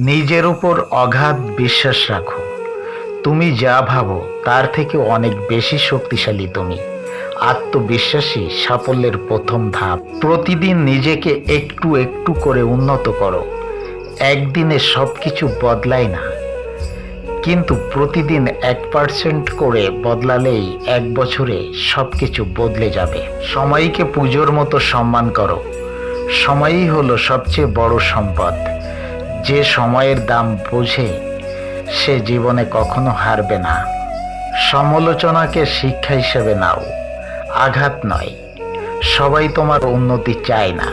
নিজের উপর অগাধ বিশ্বাস রাখো। তুমি যা ভাবো, তার থেকে অনেক বেশি শক্তিশালী তুমি। আত্মবিশ্বাসী সাফল্যের প্রথম ধাপ। প্রতিদিন নিজেকে একটু একটু করে উন্নত করো। একদিনে সব কিছু বদলায় না। কিন্তু প্রতিদিন এক পার্সেন্ট করে বদলালেই এক বছরে সব কিছু বদলে যাবে। সময়কে পুজোর মতো সম্মান করো। সময়ই হলো সবচেয়ে বড় সম্পদ। যে সময়ের দাম বোঝে, সে জীবনে কখনো হারবে না। সমালোচনাকে শিক্ষা হিসেবে নাও, আঘাত নয়। সবাই তোমার উন্নতি চায় না,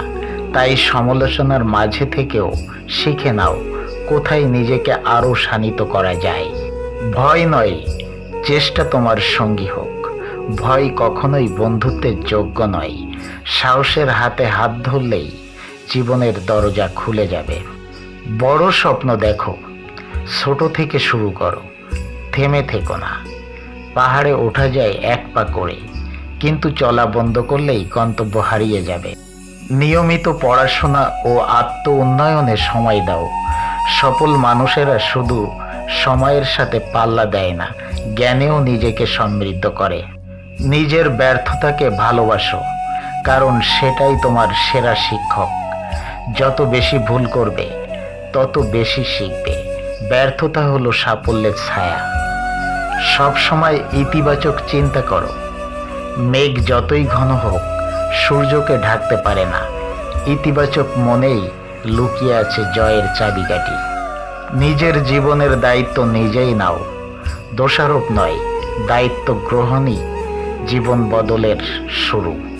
তাই সমালোচনার মাঝে থেকেও শিখে নাও কোথায় নিজেকে আরও শানিত করা যায়। ভয় নয়, চেষ্টা তোমার সঙ্গী হোক। ভয় কখনোই বন্ধুত্বের যোগ্য নয়। সাহসের হাতে হাত ধরলেই জীবনের দরজা খুলে যাবে। বড় স্বপ্ন দেখো। ছোট থেকে শুরু করো। থেমে থেকো না। পাহাড়ে ওঠা যায় এক পা করে। কিন্তু চলা বন্ধ করলেই গন্তব্য হারিয়ে যাবে। নিয়মিত পড়াশোনা ও আত্ম উন্নয়নে সময় দাও। সফল মানুষেরা শুধু সময়ের সাথে পাল্লা দেয় না, জ্ঞানেও নিজেকে সমৃদ্ধ করে। নিজের ব্যর্থতাকে ভালোবাসো, কারণ সেটাই তোমার সেরা শিক্ষক। যত বেশি ভুল করবে তত বেশি শিখবে। ব্যর্থতা হলো সাফল্যের ছায়া। সব সময় ইতিবাচক চিন্তা করো। মেঘ যতই ঘন হোক, সূর্যকে ঢাকতে পারে না। ইতিবাচক মনেই লুকিয়ে আছে জয়ের চাবিকাঠি। নিজের জীবনের দায়িত্ব নিজেই নাও। দোষারোপ নয়, দায়িত্ব গ্রহণই জীবন বদলের শুরু।